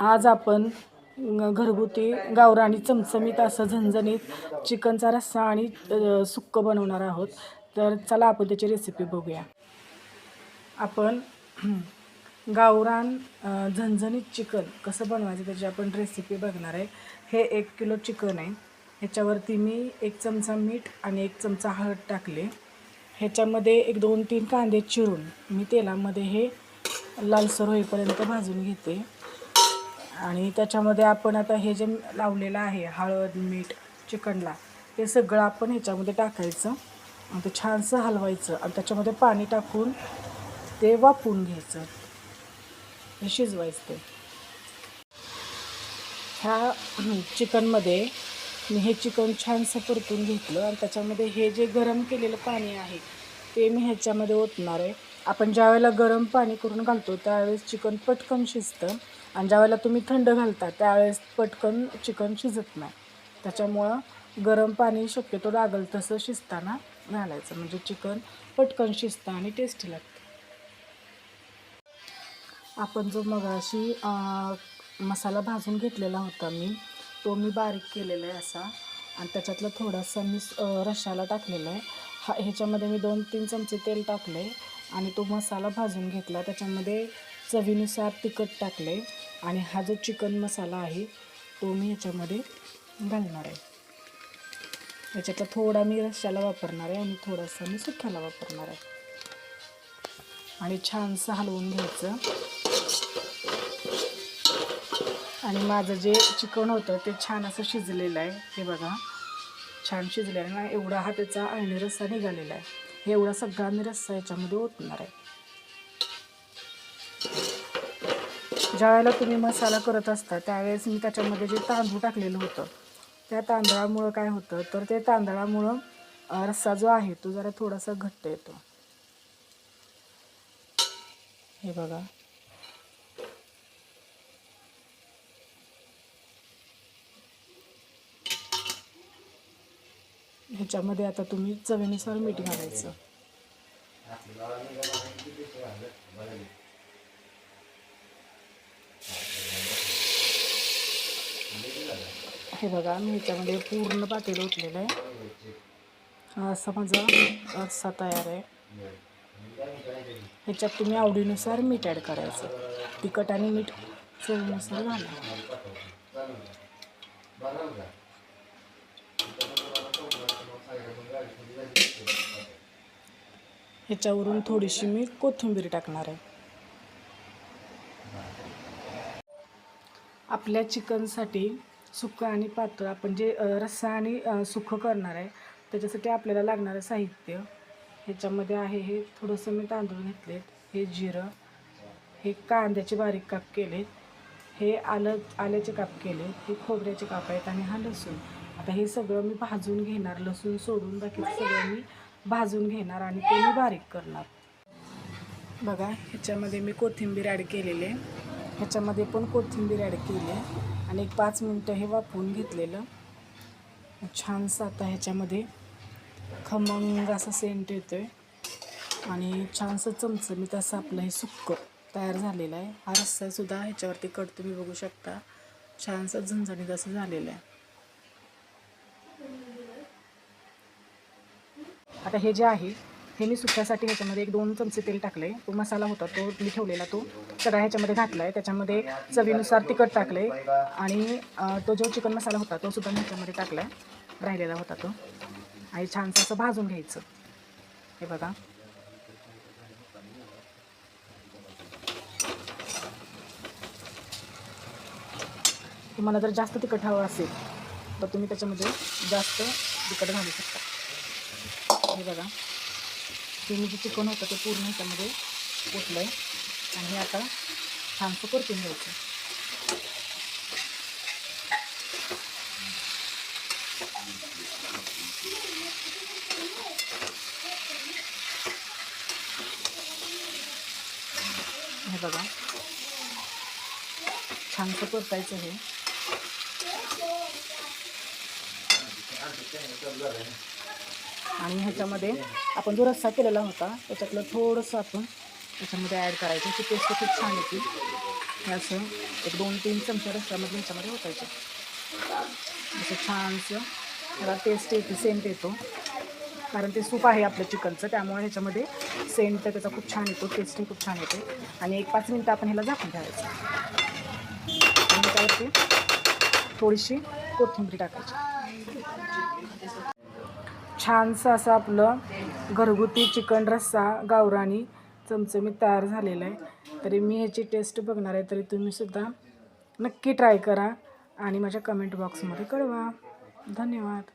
आज आपण घरगुती गावरानी चमचमीत असं झणझणीत चिकनचा रस्सा आणि सुक्कं बनवणार आहोत. तर चला आपण त्याची रेसिपी बघूया. आपण गावरान झणझणीत चिकन कसं बनवायचं त्याची आपण रेसिपी बघणार आहे. हे एक किलो चिकन आहे. ह्याच्यावरती मी एक चमचा मीठ आणि एक चमचा हळद टाकले. ह्याच्यामध्ये एक दोन तीन कांदे चिरून मी तेलामध्ये हे लालसर होईपर्यंत भाजून घेते. आणि त्याच्यामध्ये आपण आता हे जे लावलेलं आहे हळद मीठ चिकनला ते सगळं आपण ह्याच्यामध्ये टाकायचं. आणि ते छानसं हलवायचं आणि त्याच्यामध्ये पाणी टाकून ते वापून घ्यायचं. हे शिजवायचं ते. ह्या चिकनमध्ये मी हे चिकन छानसं परतून घेतलं आणि त्याच्यामध्ये हे जे गरम केलेलं पाणी आहे ते मी ह्याच्यामध्ये ओतणार आहे. आपण ज्यावेळेला गरम पाणी करून घालतो त्यावेळेस चिकन पटकन शिजतं. आणि ज्यावेळेला तुम्ही थंड घालता त्यावेळेस पटकन चिकन शिजत नाही. त्याच्यामुळं गरम पाणी शक्यतो लागल तसं शिजताना घालायचं. म्हणजे चिकन पटकन शिजतं आणि टेस्टी लागतं. आपण जो मगाशी मसाला भाजून घेतलेला होता मी तो मी बारीक केलेला आहे असा. आणि त्याच्यातला थोडासा मी रश्याला टाकलेला आहे. हा ह्याच्यामध्ये मी दोन तीन चमचे तेल टाकले आणि तो मसाला भाजून घेतला. त्याच्यामध्ये चवीनुसार तिखट टाकले आणि हा जो चिकन मसाला आहे तो मी ह्याच्यामध्ये घालणार आहे. ह्याच्यातला थोडा मी रश्याला वापरणार आहे आणि थोडासा मी सुक्याला वापरणार आहे. आणि छानसं हलवून घ्यायचं. आणि माझं जे चिकन होतं ते छान असं शिजलेलं आहे. हे बघा छान शिजलेलं आहे. ना एवढा हा त्याचा अळणी रस्सा निघालेला आहे. एवढा सगळा मी रस्सा याच्यामध्ये ओतणार आहे. ज्यावेळेला तुम्ही मसाला करत असता त्यावेळेस मी त्याच्यामध्ये जे तांदूळ टाकलेलं होतं त्या तांदळामुळं काय होतं तर ते तांदळामुळं रस्सा जो आहे तो जरा थोडासा घट्ट येतो. हे बघा. ह्याच्यामध्ये आता तुम्ही चवीनुसार मीठ घालायचं. हे बघा मी ह्याच्यामध्ये पूर्ण पातेलं उठलेलं आहे. हा असा माझा रस्सा तयार आहे. ह्याच्यात तुम्ही आवडीनुसार मीठ ॲड करायचं. तिखट आणि मीठ चवीनुसार घाला. ह्याच्यावरून थोडीशी मी कोथिंबीर टाकणार आहे. आपल्या चिकनसाठी सुकं आणि पातळ आपण जे रस्सा आणि सुकं करणार आहे त्याच्यासाठी आपल्याला लागणारं साहित्य ह्याच्यामध्ये आहे हे. थोडंसं मी तांदूळ घेतलेत हे जिरं हे कांद्याचे बारीक काप केलेत हे आलं आल्याचे काप केले हे खोबऱ्याचे काप आहेत आणि हा लसूण. आता हे सगळं मी भाजून घेणार लसूण सोडून बाकीचं सगळं मी भाजून घेणार आणि ते मी बारीक करणार. बघा ह्याच्यामध्ये मी कोथिंबीर ॲड केलेले ह्याच्यामध्ये पण कोथिंबीर ॲड केली आणि एक पाच मिनटं हे वाफवून घेतलेलं. छानसं आता ह्याच्यामध्ये खमंग असा सेंट येतो आहे आणि छानसं चमचमीत असं आपलं हे सुक्कं तयार झालेलं आहे. हा रस्सासुद्धा ह्याच्यावरती कट तुम्ही बघू शकता. छानसं झणझणीत असं झालेलं आहे. आता हे जे आहे हे मी सुक्यासाठी ह्याच्यामध्ये एक दोन चमचे तेल टाकले तो मसाला होता तो मी ठेवलेला तो सगळा ह्याच्यामध्ये घातला आहे त्याच्यामध्ये चवीनुसार तिखट टाकले आणि तो जो चिकन मसाला होता तो सुद्धा मी ह्याच्यामध्ये टाकला आहे राहिलेला होता तो. आणि छानसं असं भाजून घ्यायचं. हे बघा. तुम्हाला जर जास्त तिखट हवं असेल तर तुम्ही त्याच्यामध्ये जास्त तिखट घालू शकता. हे बघा. ते मी जे चिकन होतं ते पूर्ण ह्याच्यामध्ये ओतलं आहे आणि हे आता छानसं परतून घ्यायचं हे बघा. छानसं परतायचं हे. आणि ह्याच्यामध्ये आपण जो रस्सा केलेला होता त्याच्यातलं थोडंसं आपण त्याच्यामध्ये ॲड करायचं. ती टेस्ट खूप छान येते हे असं एक दोन तीन चमचे रस्त्यामध्ये ह्याच्यामध्ये होतायचे असं छानसं त्याला टेस्ट येते सेंट येतो. कारण ते सूप आहे आपलं चिकनचं त्यामुळे ह्याच्यामध्ये सेंट त्याचा खूप छान येतो टेस्टही खूप छान येते. आणि एक पाच मिनटं आपण ह्याला झाकून ठेवायचं. आणि त्यावरती थोडीशी कोथिंबीर टाकायची. छानसं असं आपलं घरगुती चिकन रस्सा गावरानी चमचमीत तयार झालेला आहे. तरी मी ह्याची टेस्ट बघणार आहे तरी तुम्हीसुद्धा नक्की ट्राय करा आणि माझ्या कमेंट बॉक्समध्ये कळवा. धन्यवाद.